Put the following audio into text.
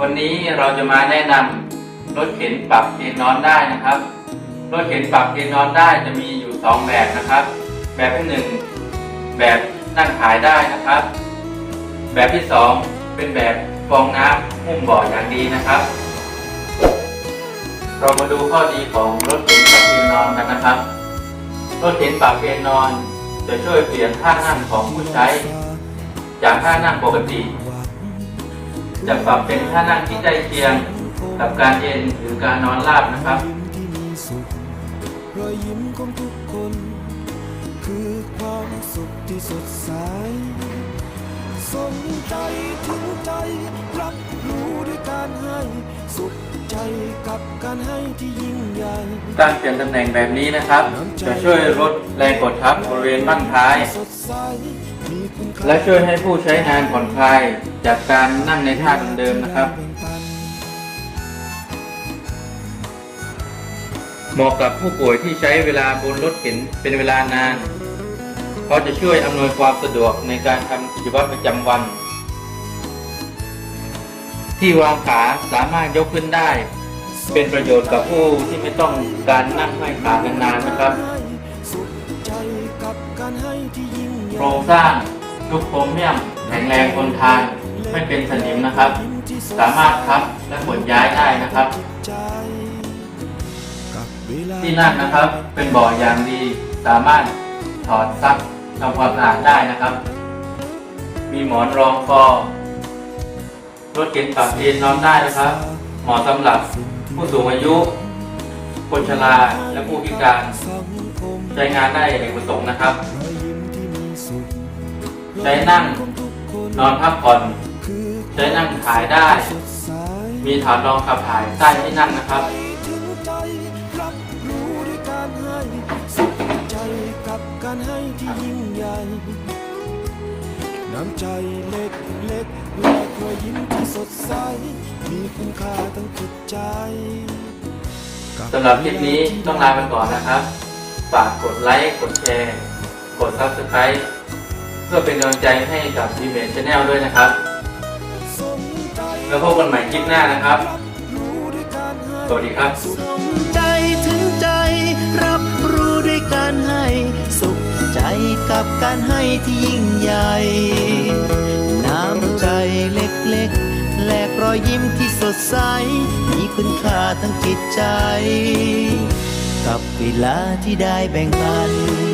วันนี้เราจะมาแนะนำรถเข็นปรับเอนนอนได้นะครับ รถเข็นปรับเอนนอนได้จะมีอยู่สองแบบนะครับ แบบที่หนึ่งแบบนั่งขายได้นะครับ แบบที่สองเป็นแบบฟองน้ำหุ้มบาะอย่างดีนะครับ เรามาดูข้อดีของรถเข็นปรับเอนนอนกันนะครับ รถเข็นปรับเอนนอน จะช่วยเปลี่ยนท่านั่งของผู้ใช้ จากท่านั่งปกติ จะปรับเป็นท่านั่งที่ใกล้เคียงกับการเย็นหรือการนอนราบนะครับรอยยิ้มของทุกคน คือความสุขที่สดใสสนใจถึงใจ รับรู้ด้วยการให้สุขใจกับการให้ที่ยิ่งใหญ่การเปลี่ยนตำแหน่งแบบนี้นะครับ จะช่วยลดแรงกดทับบริเวณบั้นท้าย และช่วยให้ผู้ใช้งานผ่อนคลายจากการนั่งในท่าเดิมๆนะครับ เหมาะกับผู้ป่วยที่ใช้เวลาบนรถเข็นเป็นเวลานาน เพราะจะช่วยอำนวยความสะดวกในการทำกิจวัตรประจำวัน ที่วางขาสามารถยกขึ้นได้ เป็นประโยชน์กับผู้ที่ไม่ต้องการนั่งห้ขานานๆนะครับ โครงสร้างลูกโครเมียมแข็งแรงทนทานไม่เป็นสนิมนะครับ สามารถพับและขนย้ายได้นะครับ ที่นั่งนะครับเป็นบ่ออย่างดี สามารถถอดซักทำความสะอาดได้นะครับ มีหมอนรองคอรถเข็นปรับเอนนอนได้นะครับเหมาะสำหรับผู้สูงอายุ คนชราและผู้พิการ ใช้งานได้ในประสงค์นะครับ ใช้นั่ง นอนพักผ่อน ใช้นั่งขายได้ มีฐานรองขับถ่ายใต้ที่นั่งนะครับการให้ที่ยิ่งใหญ่น้ำใจเล็กเล็กและรอยยิ้มที่สดใส มีคุณค่าทั้งจิตใจสำหรับคลิปนี้ต้องลาไปก่อนนะครับ ฝากกดไลค์ กดแชร์ กด Subscribe พื่อเป็นกำลังใจให้กับ d ีเม c h Channel ด้วยนะครับ แล้วพบกันใหม่คลิปหน้านะครับ สวัสดีครับใจถึงใจรับรู้ด้วยการให้ สุขใจกับการให้ที่ยิ่งใหญ่ น้ำใจเล็กๆ แลกรอยยิ้มที่สดใส มีคุณค่าทั้งจิตใจ กับเวลาที่ได้แบ่งปัน